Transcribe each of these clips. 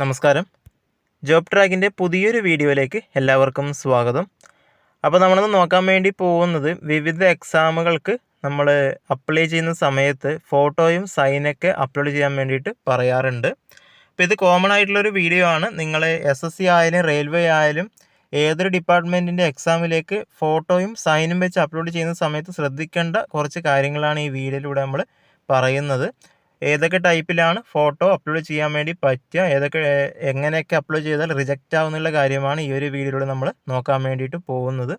നമസ്കാരം. ജോബ് ട്രാക്കിന്റെ പുതിയൊരു വീഡിയോയിലേക്ക് എല്ലാവർക്കും സ്വാഗതം. അപ്പോൾ നമ്മളിന്ന് നോക്കാൻ വേണ്ടി പോകുന്നത് വിവിധ എക്സാമുകൾക്ക് നമ്മൾ അപ്ലൈ ചെയ്യുന്ന സമയത്ത് ഫോട്ടോയും സൈനൊക്കെ അപ്ലോഡ് ചെയ്യാൻ വേണ്ടിയിട്ട് പറയാറുണ്ട്. അപ്പോൾ ഇത് കോമൺ ആയിട്ടുള്ളൊരു വീഡിയോ ആണ്. നിങ്ങൾ എസ് എസ് സി ആയാലും റെയിൽവേ ആയാലും ഏതൊരു ഡിപ്പാർട്ട്മെന്റിന്റെ എക്സാമിലേക്ക് ഫോട്ടോയും സൈനും വെച്ച് അപ്ലോഡ് ചെയ്യുന്ന സമയത്ത് ശ്രദ്ധിക്കേണ്ട കുറച്ച് കാര്യങ്ങളാണ് ഈ വീഡിയോയിലൂടെ നമ്മൾ പറയുന്നത്. ഏതൊക്കെ ടൈപ്പിലാണ് ഫോട്ടോ അപ്ലോഡ് ചെയ്യാൻ വേണ്ടി പറ്റുക? ഏതൊക്കെ എങ്ങനെയൊക്കെ അപ്ലോഡ് ചെയ്താൽ റിജക്റ്റ് ആവുന്നുള്ള കാര്യമാണ് ഈ ഒരു വീഡിയോയിലൂടെ നമ്മൾ നോക്കാൻ വേണ്ടിയിട്ട് പോകുന്നത്.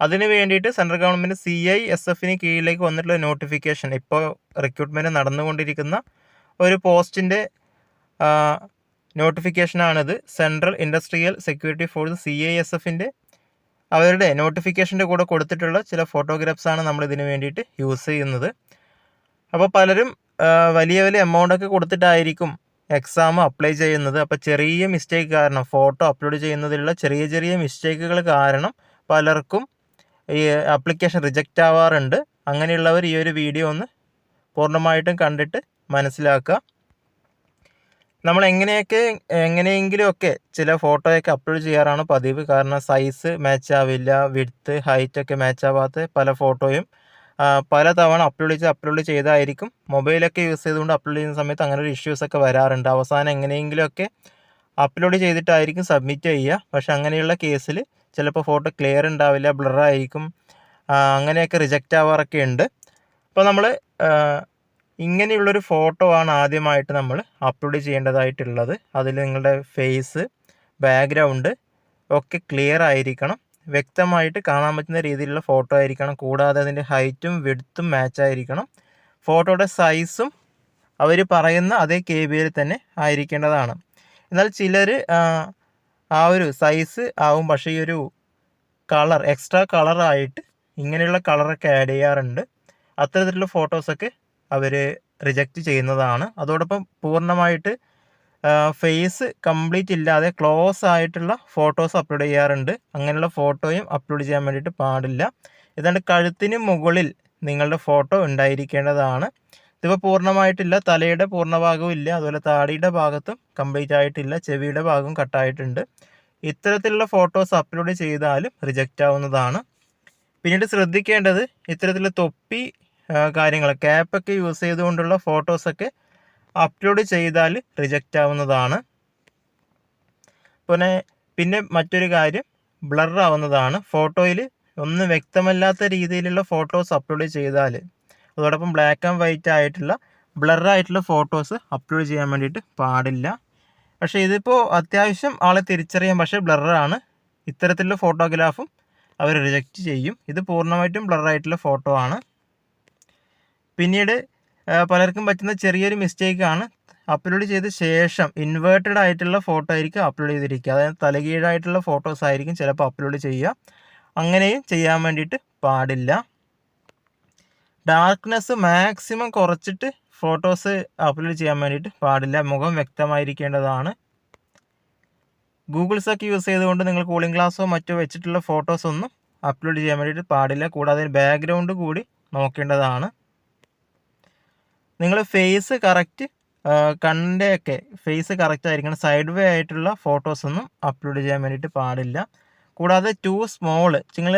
അതിന് വേണ്ടിയിട്ട് central government C I S എഫിന് കീഴിലേക്ക് വന്നിട്ടുള്ള നോട്ടിഫിക്കേഷൻ ഇപ്പോൾ റിക്രൂട്ട്മെന്റ് നടന്നുകൊണ്ടിരിക്കുന്ന ഒരു പോസ്റ്റിന്റെ നോട്ടിഫിക്കേഷനാണിത്. Central industrial security force C I S എഫിന്റെ അവരുടെ നോട്ടിഫിക്കേഷന്റെ കൂടെ കൊടുത്തിട്ടുള്ള ചില ഫോട്ടോഗ്രാഫ്സാണ് നമ്മൾ ഇതിന് വേണ്ടിയിട്ട് യൂസ് ചെയ്യുന്നത്. അപ്പോൾ പലരും വലിയ വലിയ എമൗണ്ട് ഒക്കെ കൊടുത്തിട്ടായിരിക്കും എക്സാം അപ്ലൈ ചെയ്യുന്നത്. അപ്പോൾ ചെറിയ മിസ്റ്റേക്ക് കാരണം ഫോട്ടോ അപ്ലോഡ് ചെയ്യുന്നതിലുള്ള ചെറിയ ചെറിയ മിസ്റ്റേക്കുകൾ കാരണം പലർക്കും ഈ ആപ്ലിക്കേഷൻ റിജക്റ്റ് ആവാറുണ്ട്. അങ്ങനെയുള്ളവർ ഈ ഒരു വീഡിയോ ഒന്ന് പൂർണമായിട്ടും കണ്ടിട്ട് മനസ്സിലാക്കുക. നമ്മൾ എങ്ങനെയൊക്കെ എങ്ങനെയെങ്കിലുമൊക്കെ ചില ഫോട്ടോയൊക്കെ അപ്ലോഡ് ചെയ്യാറാണ് പതിവ്. കാരണം സൈസ് മാച്ച് ആവില്ല വിഡ്ത്ത് ഹൈറ്റ് ഒക്കെ മാച്ച് ആവാത്ത പല ഫോട്ടോയും പല തവണ അപ്ലോഡ് ചെയ്ത് അപ്ലോഡ് ചെയ്തായിരിക്കും. മൊബൈലൊക്കെ യൂസ് ചെയ്തുകൊണ്ട് അപ്ലോഡ് ചെയ്യുന്ന സമയത്ത് അങ്ങനെ ഒരു ഇഷ്യൂസൊക്കെ വരാറുണ്ട്. അവസാനം എങ്ങനെയെങ്കിലുമൊക്കെ അപ്ലോഡ് ചെയ്തിട്ടായിരിക്കും സബ്മിറ്റ് ചെയ്യുക. പക്ഷെ അങ്ങനെയുള്ള കേസിൽ ചിലപ്പോൾ ഫോട്ടോ ക്ലിയർ ഉണ്ടാവില്ല ബ്ലറായിരിക്കും അങ്ങനെയൊക്കെ റിജക്റ്റ് ആവാറൊക്കെ ഉണ്ട്. അപ്പോൾ നമ്മൾ ഇങ്ങനെയുള്ളൊരു ഫോട്ടോ ആണ് ആദ്യമായിട്ട് നമ്മൾ അപ്ലോഡ് ചെയ്യേണ്ടതായിട്ടുള്ളത്. അതിൽ നിങ്ങളുടെ ഫേസ് ബാക്ക്ഗ്രൗണ്ട് ഒക്കെ ക്ലിയർ ആയിരിക്കണം. വ്യക്തമായിട്ട് കാണാൻ പറ്റുന്ന രീതിയിലുള്ള ഫോട്ടോ ആയിരിക്കണം. കൂടാതെ അതിന്റെ ഹൈറ്റും വെടുത്തും മാച്ച് ആയിരിക്കണം. ഫോട്ടോയുടെ സൈസും അവർ പറയുന്ന അതേ കെ ബിയിൽ തന്നെ ആയിരിക്കേണ്ടതാണ്. എന്നാൽ ചിലർ ആ ഒരു സൈസ് ആവും. പക്ഷേ ഈ ഒരു കളർ എക്സ്ട്രാ കളറായിട്ട് ഇങ്ങനെയുള്ള കളറൊക്കെ ആഡ് ചെയ്യാറുണ്ട്. അത്തരത്തിലുള്ള ഫോട്ടോസൊക്കെ അവർ റിജക്റ്റ് ചെയ്യുന്നതാണ്. അതോടൊപ്പം പൂർണമായിട്ട് ഫേസ് കംപ്ലീറ്റ് ഇല്ലാതെ ക്ലോസ് ആയിട്ടുള്ള ഫോട്ടോസ് അപ്ലോഡ് ചെയ്യാറുണ്ട്. അങ്ങനെയുള്ള ഫോട്ടോയും അപ്ലോഡ് ചെയ്യാൻ വേണ്ടിയിട്ട് പാടില്ല. ഏതാണ്ട് കഴുത്തിന് മുകളിൽ നിങ്ങളുടെ ഫോട്ടോ ഉണ്ടായിരിക്കേണ്ടതാണ്. ഇതിപ്പോൾ പൂർണമായിട്ടില്ല തലയുടെ പൂർണഭാഗവും ഇല്ല അതുപോലെ താടിയുടെ ഭാഗത്തും കംപ്ലീറ്റ് ആയിട്ടില്ല ചെവിയുടെ ഭാഗവും കട്ടായിട്ടുണ്ട് ഇത്തരത്തിലുള്ള ഫോട്ടോസ് അപ്ലോഡ് ചെയ്താലും റിജക്റ്റ് ആവുന്നതാണ്. പിന്നീട് ശ്രദ്ധിക്കേണ്ടത് ഇത്തരത്തിലുള്ള തൊപ്പി കാര്യങ്ങൾ ക്യാപ്പൊക്കെ യൂസ് ചെയ്തുകൊണ്ടുള്ള ഫോട്ടോസൊക്കെ അപ്ലോഡ് ചെയ്താൽ റിജക്റ്റ് ആവുന്നതാണ്. പിന്നെ പിന്നെ മറ്റൊരു കാര്യം ബ്ലർ ആവുന്നതാണ്. ഫോട്ടോയിൽ ഒന്നും വ്യക്തമല്ലാത്ത രീതിയിലുള്ള ഫോട്ടോസ് അപ്ലോഡ് ചെയ്താൽ അതോടൊപ്പം ബ്ലാക്ക് ആൻഡ് വൈറ്റ് ആയിട്ടുള്ള ബ്ലർ ആയിട്ടുള്ള ഫോട്ടോസ് അപ്ലോഡ് ചെയ്യാൻ വേണ്ടിയിട്ട് പാടില്ല. പക്ഷേ ഇതിപ്പോൾ അത്യാവശ്യം ആളെ തിരിച്ചറിയാം. പക്ഷേ ബ്ലറാണ് ഇത്തരത്തിലുള്ള ഫോട്ടോഗ്രാഫും അവർ റിജക്റ്റ് ചെയ്യും. ഇത് പൂർണമായിട്ടും ബ്ലറായിട്ടുള്ള ഫോട്ടോ ആണ്. പിന്നീട് പലർക്കും പറ്റുന്ന ചെറിയൊരു മിസ്റ്റേക്കാണ് അപ്ലോഡ് ചെയ്ത ശേഷം ഇൻവേർട്ടഡ് ആയിട്ടുള്ള ഫോട്ടോ ആയിരിക്കും അപ്ലോഡ് ചെയ്തിരിക്കുക. അതായത് തലകീഴായിട്ടുള്ള ഫോട്ടോസ് ആയിരിക്കും ചിലപ്പോൾ അപ്ലോഡ് ചെയ്യുക. അങ്ങനെയും ചെയ്യാൻ വേണ്ടിയിട്ട് പാടില്ല. ഡാർക്ക്നെസ് മാക്സിമം കുറച്ചിട്ട് ഫോട്ടോസ് അപ്ലോഡ് ചെയ്യാൻ വേണ്ടിയിട്ട് പാടില്ല. മുഖം വ്യക്തമായിരിക്കേണ്ടതാണ്. ഗൂഗിൾസ് ഒക്കെ യൂസ് ചെയ്തുകൊണ്ട് നിങ്ങൾ കൂളിംഗ് ഗ്ലാസ്സോ മറ്റോ വെച്ചിട്ടുള്ള ഫോട്ടോസ് ഒന്നും അപ്ലോഡ് ചെയ്യാൻ വേണ്ടിയിട്ട് പാടില്ല. കൂടാതെ ബാക്ക്ഗ്രൗണ്ട് കൂടി നോക്കേണ്ടതാണ്. നിങ്ങൾ ഫേസ് കറക്റ്റ് കണ്ണിന്റെയൊക്കെ ഫേസ് കറക്റ്റ് ആയിരിക്കണം. സൈഡ് വേ ആയിട്ടുള്ള ഫോട്ടോസൊന്നും അപ്ലോഡ് ചെയ്യാൻ വേണ്ടിയിട്ട് പാടില്ല. കൂടാതെ ടു സ്മോൾ നിങ്ങൾ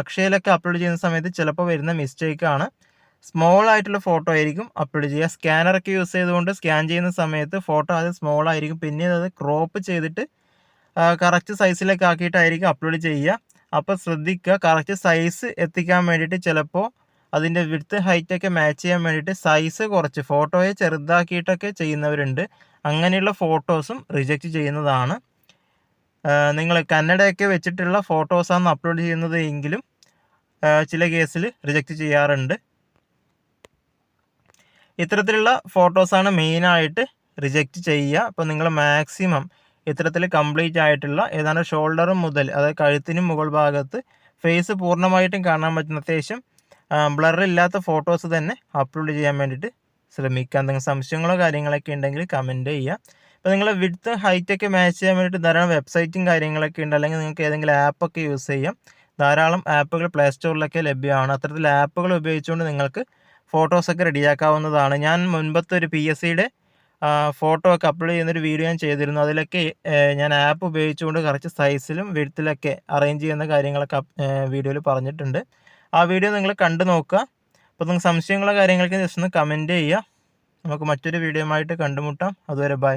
അക്ഷയയിലൊക്കെ അപ്ലോഡ് ചെയ്യുന്ന സമയത്ത് ചിലപ്പോൾ വരുന്ന മിസ്റ്റേക്കാണ് സ്മോൾ ആയിട്ടുള്ള ഫോട്ടോ ആയിരിക്കും അപ്ലോഡ് ചെയ്യുക. സ്കാനറൊക്കെ യൂസ് ചെയ്തുകൊണ്ട് സ്കാൻ ചെയ്യുന്ന സമയത്ത് ഫോട്ടോ അത് സ്മോൾ ആയിരിക്കും. പിന്നീട് അത് ക്രോപ്പ് ചെയ്തിട്ട് കറക്റ്റ് സൈസിലേക്ക് ആക്കിയിട്ടായിരിക്കും അപ്ലോഡ് ചെയ്യുക. അപ്പോൾ ശ്രദ്ധിക്കുക കറക്റ്റ് സൈസ് എത്തിക്കാൻ വേണ്ടിയിട്ട് ചിലപ്പോൾ അതിന്റെ വിടുത്ത് ഹൈറ്റൊക്കെ മാച്ച് ചെയ്യാൻ വേണ്ടിയിട്ട് സൈസ് കുറച്ച് ഫോട്ടോയെ ചെറുതാക്കിയിട്ടൊക്കെ ചെയ്യുന്നവരുണ്ട്. അങ്ങനെയുള്ള ഫോട്ടോസും റിജക്റ്റ് ചെയ്യുന്നതാണ്. നിങ്ങൾ കന്നഡയൊക്കെ വെച്ചിട്ടുള്ള ഫോട്ടോസാണ് അപ്ലോഡ് ചെയ്യുന്നത് എങ്കിലും ചില കേസിൽ റിജക്റ്റ് ചെയ്യാറുണ്ട്. ഇത്തരത്തിലുള്ള ഫോട്ടോസാണ് മെയിനായിട്ട് റിജക്റ്റ് ചെയ്യുക. അപ്പോൾ നിങ്ങൾ മാക്സിമം ഇത്തരത്തിൽ കംപ്ലീറ്റ് ആയിട്ടുള്ള ഏതാണ്ട് ഷോൾഡറും മുതൽ അതായത് കഴുത്തിന് മുകൾ ഭാഗത്ത് ഫേസ് പൂർണമായിട്ടും കാണാൻ പറ്റുന്ന അത്യാവശ്യം ബ്ലർ ഇല്ലാത്ത ഫോട്ടോസ് തന്നെ അപ്ലോഡ് ചെയ്യാൻ വേണ്ടിയിട്ട് ശ്രമിക്കുക എന്തെങ്കിലും സംശയങ്ങളോ കാര്യങ്ങളൊക്കെ ഉണ്ടെങ്കിൽ കമന്റ് ചെയ്യുക ഇപ്പോൾ നിങ്ങൾ വിഡ്ത്ത് ഹൈറ്റൊക്കെ മാച്ച് ചെയ്യാൻ വേണ്ടിയിട്ട് ധാരാളം വെബ്സൈറ്റും കാര്യങ്ങളൊക്കെ ഉണ്ട്. അല്ലെങ്കിൽ നിങ്ങൾക്ക് ഏതെങ്കിലും ആപ്പൊക്കെ യൂസ് ചെയ്യാം. ധാരാളം ആപ്പുകൾ പ്ലേ സ്റ്റോറിലൊക്കെ ലഭ്യമാണ്. അത്തരത്തിൽ ആപ്പുകൾ ഉപയോഗിച്ചുകൊണ്ട് നിങ്ങൾക്ക് ഫോട്ടോസൊക്കെ റെഡിയാക്കാവുന്നതാണ് ഞാൻ മുൻപത്തെ ഒരു പി എസ് സിയുടെ ഫോട്ടോ ഒക്കെ അപ്ലോഡ് ചെയ്യുന്നൊരു വീഡിയോ ഞാൻ ചെയ്തിരുന്നു. അതിലൊക്കെ ഞാൻ ആപ്പ് ഉപയോഗിച്ചുകൊണ്ട് കുറച്ച് സൈസിലും വിഴുത്തിലൊക്കെ അറേഞ്ച് ചെയ്യുന്ന കാര്യങ്ങളൊക്കെ വീഡിയോയിൽ പറഞ്ഞിട്ടുണ്ട്. ആ വീഡിയോ നിങ്ങൾ കണ്ടു നോക്കുക. അപ്പോൾ നിങ്ങൾക്ക് സംശയങ്ങളോ കാര്യങ്ങളൊക്കെ ജസ്റ്റ് ഒന്ന് കമന്റ് ചെയ്യുക. നമുക്ക് മറ്റൊരു വീഡിയോ ആയിട്ട് കണ്ടുമുട്ടാം. അതുവരെ ബൈ